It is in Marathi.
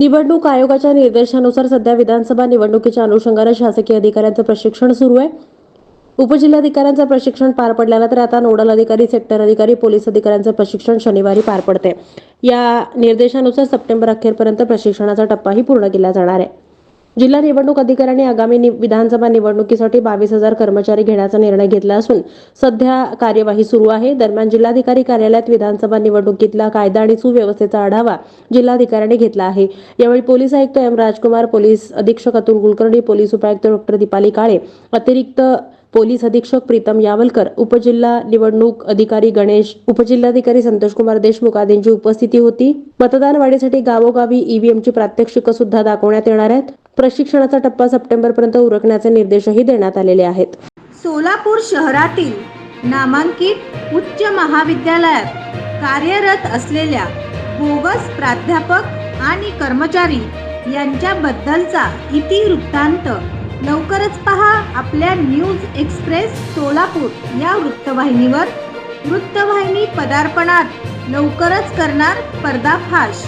निवडणूक आयोगाच्या निर्देशानुसार सध्या विधानसभा निवडणुकीच्या अनुषंगाने शासकीय अधिकाऱ्यांचं प्रशिक्षण सुरू आहे. उपजिल्हाधिकाऱ्यांचं प्रशिक्षण पार पडल्यानंतर आता नोडल अधिकारी सेक्टर अधिकारी पोलीस अधिकाऱ्यांचं प्रशिक्षण शनिवारी पार पडते. या निर्देशानुसार सप्टेंबर अखेरपर्यंत प्रशिक्षणाचा टप्पाही पूर्ण केला जाणार आहे. जिल्हा निवडणूक अधिकाऱ्यांनी आगामी विधानसभा निवडणुकीसाठी बावीस हजार कर्मचारी घेण्याचा निर्णय घेतला असून सध्या कार्यवाही सुरू आहे. दरम्यान जिल्हाधिकारी कार्यालयात विधानसभा निवडणुकीतला कायदा आणि सुव्यवस्थेचा आढावा जिल्हाधिकाऱ्यांनी घेतला आहे. यावेळी पोलीस आयुक्त एम. राजकुमार पोलीस अधीक्षक अतुल कुलकर्णी पोलीस उपायुक्त डॉक्टर दीपाली काळे अतिरिक्त पोलीस अधीक्षक प्रीतम यावलकर उपजिल्हा निवडणूक अधिकारी गणेश उपजिल्हाधिकारी संतोषकुमार देशमुख आदींची उपस्थिती होती. मतदान वाढीसाठी गावोगावी ईव्हीएमची प्रात्यक्षिकं सुद्धा दाखवण्यात येणार आहेत. प्रशिक्षणाचा टप्पा सप्टेंबरपर्यंत उरकण्याचे निर्देशही देण्यात आलेले आहेत. सोलापूर शहरातील नामांकित उच्च महाविद्यालयात कार्यरत असलेल्या बोगस प्राध्यापक आणि कर्मचारी यांच्याबद्दलचा इतिवृत्तांत लवकरच पहा आपल्या न्यूज एक्सप्रेस सोलापूर या वृत्तवाहिनीवर. वृत्तवाहिनी पदार्पणात लवकरच करणार पर्दाफाश.